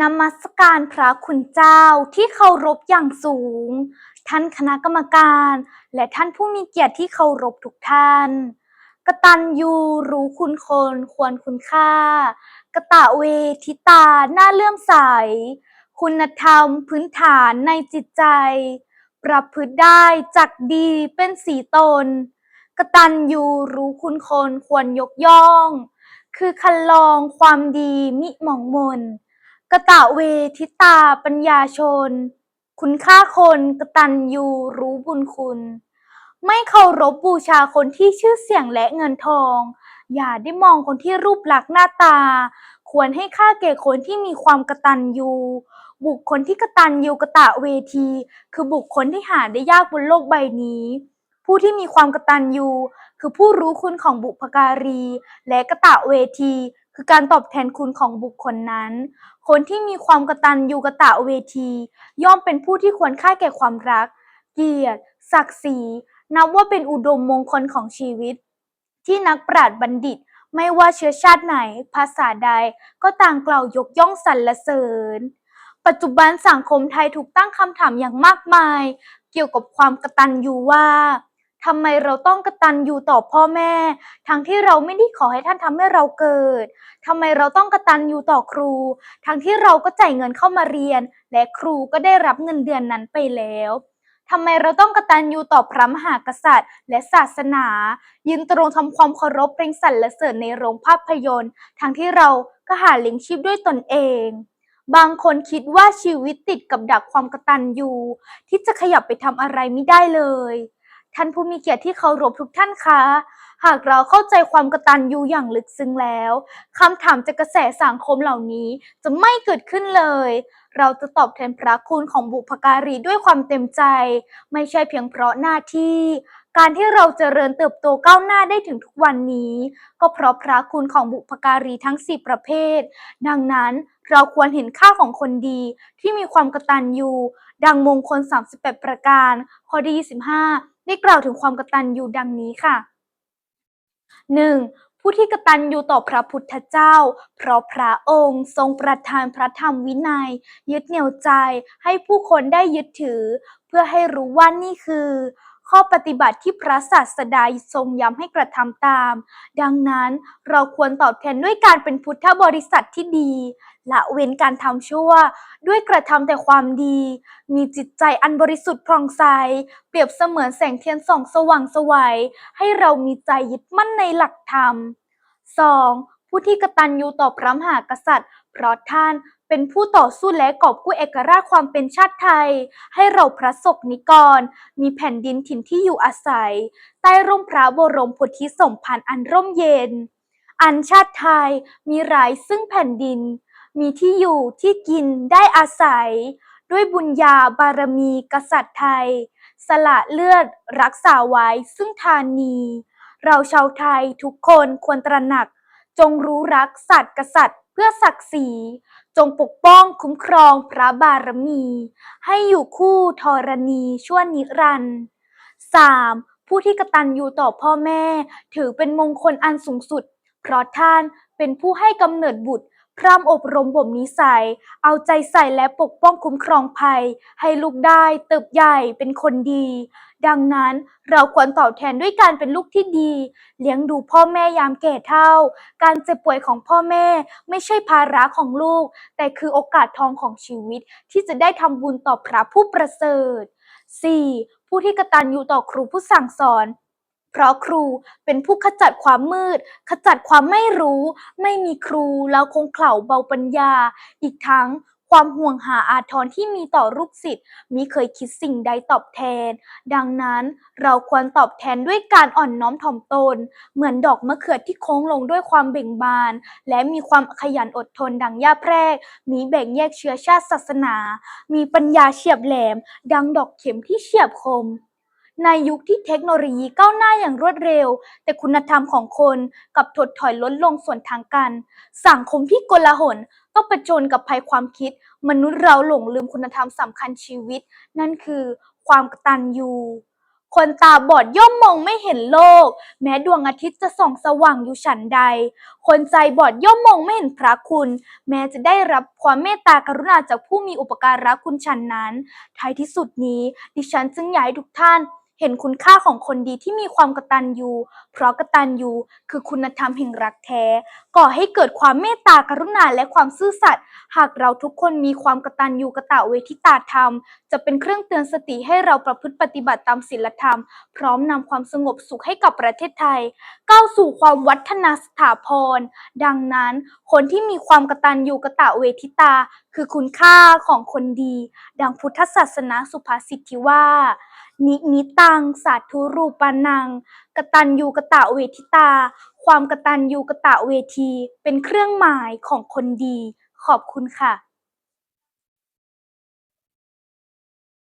นมัสการพระคุณเจ้าที่เคารพอย่างสูง ท่านคณะกรรมการ และท่านผู้มีเกียรติที่เคารพทุกท่าน กตัญญูรู้คุณคนควรคุณค่ากตะเวทิตาหน้าเลื่อมใส คุณธรรมพื้นฐานในจิตใจ ประพฤติได้จักดีเป็นสีตน กตัญญูรู้คุณคนควรยกย่อง คือคันลองความดีมิหมองมน กตะเวทิตาปัญญาชน คุณค่าคนกตัญญูรู้บุญคุณ ไม่เคารพบูชาคนที่ชื่อเสียงและเงินทอง อย่าได้มองคนที่รูปลักษณ์หน้าตา ควรให้ค่าแก่คนที่มีความกตัญญูบุคคลที่กตัญญูกะตะเวที คือบุคคลที่หาได้ยากบนโลกใบนี้ ผู้ที่มีความกตัญญูคือผู้รู้คุณของบุพการี และกะตะเวที คือการตอบแทนคุณของบุคคลนั้น คนที่มีความกตัญญูกตะเวที ย่อมเป็นผู้ที่ควรค่าแก่ความรัก เกียรติ ศักดิ์ศรี นับว่าเป็นอุดมมงคลของชีวิต ที่นักปราชญ์บัณฑิต ไม่ว่าเชื้อชาติไหน ภาษาใด ก็ต่างกล่าวยกย่องสรรเสริญ ปัจจุบันสังคมไทยถูกตั้งคำถามอย่างมากมาย เกี่ยวกับความกตัญญูว่า ทำไมเราต้องกตัญญูต่อพ่อแม่ ทั้งที่เราไม่ได้ขอให้ท่านทำให้เราเกิดทำไมเราต้องกตัญญูต่อครู ทั้งที่เราก็จ่ายเงินเข้ามาเรียน และครูก็ได้รับเงินเดือนนั้นไปแล้วทำไมเราต้องกตัญญูต่อพระมหากษัตริย์ และศาสนา ยืนตรงทำความเคารพเปล่งสรรเสริญในโรงภาพยนตร์ ทั้งที่เราก็หาเลี้ยงชีพด้วยตนเอง บางคนคิดว่าชีวิตติดกับดักความกตัญญูที่จะขยับไปทำอะไรไม่ได้เลย ท่านผู้มีเกียรติที่เคารพทุกท่านคะ หากเราเข้าใจความกตัญญูอย่างลึกซึ้งแล้วคำถามจากกระแสสังคมเหล่านี้จะไม่เกิดขึ้นเลย เราจะตอบแทนพระคุณของบุพการีด้วยความเต็มใจ ไม่ใช่เพียงเพราะหน้าที่ การที่เราจเจริญเติบโตก้าวหน้าได้ถึงทุกวันนี้ ก็เพราะพระคุณของบุพการีทั้ง 4 ประเภท ดังนั้นเราควรเห็นค่าของคนดีที่มีความกตัญญูดังมงคล 38 ประการข้อที่25 ได้กล่าวถึงความกตัญญูดังนี้ค่ะ 1. ผู้ที่กตัญญูต่อพระพุทธเจ้า เพราะพระองค์ทรงประทานพระธรรมวินัย ยึดเหนี่ยวใจให้ผู้คนได้ยึดถือ เพื่อให้รู้ว่านี่คือ ข้อปฏิบัติที่พระศาสดาทรงย้ำให้กระทำตาม ดังนั้นเราควรตอบแทนด้วยการเป็นพุทธบริษัทที่ดี ละเว้นการทำชั่ว ด้วยกระทำแต่ความดี มีจิตใจอันบริสุทธิ์ผ่องใส เปรียบเสมือนแสงเทียนส่องสว่างไสวัย ให้เรามีใจยึดมั่นในหลักธรรม 2. ผู้ที่กตัญญูต่อพระมหากษัตริย์ เพราะท่านเป็นผู้ต่อสู้และกอบกู้เอกราชความเป็นชาติไทย ให้เราพระศกนิกร มีแผ่นดินถิ่นที่อยู่อาศัย ใต้ร่มพระบรมโพธิสมภารอันร่มเย็น อันชาติไทยมีหลายซึ่งแผ่นดิน มีที่อยู่ที่กินได้อาศัย ด้วยบุญญาบารมีกษัตริย์ไทย สละเลือดรักษาไว้ซึ่งธานี เราชาวไทยทุกคนควรตระหนัก จงรู้รักสัตว์กษัตริย์เพื่อศักดิ์ศรีจงปกป้องคุ้มครองพระบารมี ให้อยู่คู่ธรณีชั่วนิรันดร์ 3. ผู้ที่กตัญญูต่อพ่อแม่ ถือเป็นมงคลอันสูงสุด เพราะท่านเป็นผู้ให้กำเนิดบุตร พร่ำอบรมบ่มนิสัย เอาใจใส่และปกป้องคุ้มครองภัย ให้ลูกได้เติบใหญ่เป็นคนดี ดังนั้นเราควรตอบแทนด้วยการเป็นลูกที่ดี เลี้ยงดูพ่อแม่ยามแก่เฒ่า การเจ็บป่วยของพ่อแม่ไม่ใช่ภาระของลูก แต่คือโอกาสทองของชีวิต ที่จะได้ทำบุญต่อพระผู้ประเสริฐ 4. ผู้ที่กตัญญูต่อครูผู้สั่งสอน เพราะครูเป็นผู้ขจัดความมืด ขจัดความไม่รู้ ไม่มีครูแล้วคงเข่าเบาปัญญา อีกทั้งความห่วงหาอาทรที่มีต่อลูกศิษย์มิเคยคิดสิ่งใดตอบแทน ดังนั้นเราควรตอบแทนด้วยการอ่อนน้อมถ่อมตน เหมือนดอกมะเขือที่โค้งลงด้วยความเบ่งบาน และมีความขยันอดทนดังหญ้าแพรก มีแบ่งแยกเชื้อชาติศาสนา มีปัญญาเฉียบแหลม ดังดอกเข็มที่เฉียบคม ในยุคที่เทคโนโลยีก้าวหน้าอย่างรวดเร็ว แต่คุณธรรมของคนกับถดถอยลดลงส่วนทางกัน สังคมที่โกลาหลต้องประจนกับภัยความคิด มนุษย์เราหลงลืมคุณธรรมสำคัญชีวิต นั่นคือความกตัญญูคนตาบอดย่อมมองไม่เห็นโลก แม้ดวงอาทิตย์จะส่องสว่างอยู่ฉันใด คนใจบอดย่อมมองไม่เห็นพระคุณ แม้จะได้รับความเมตตากรุณาจากผู้มีอุปการะคุณฉันนั้นท้ายที่สุดนี้ ดิฉันจึงอยากให้ทุกท่าน เห็นคุณค่าของคนดีที่มีความกตัญญูเพราะกตัญญูคือคุณธรรมแห่งรักแท้ ก่อให้เกิดความเมตตากรุณาและความซื่อสัตย์หากเราทุกคนมีความกตัญญูกตเวทิตาธรรม จะเป็นเครื่องเตือนสติให้เราประพฤติปฏิบัติตามศีลธรรม พร้อมนำความสงบสุขให้กับประเทศไทย ก้าวสู่ความวัฒนาสถาพร ดังนั้น คนที่มีความกตัญญูกตเวทิตา คือคุณค่าของคนดี ดังพุทธศาสนาสุภาษิตที่ว่า นินิตัง สาธุรูปานัง กตัญญูกตเวทิตา ความกตัญญูกตเวที เป็นเครื่องหมายของคนดี ขอบคุณค่ะ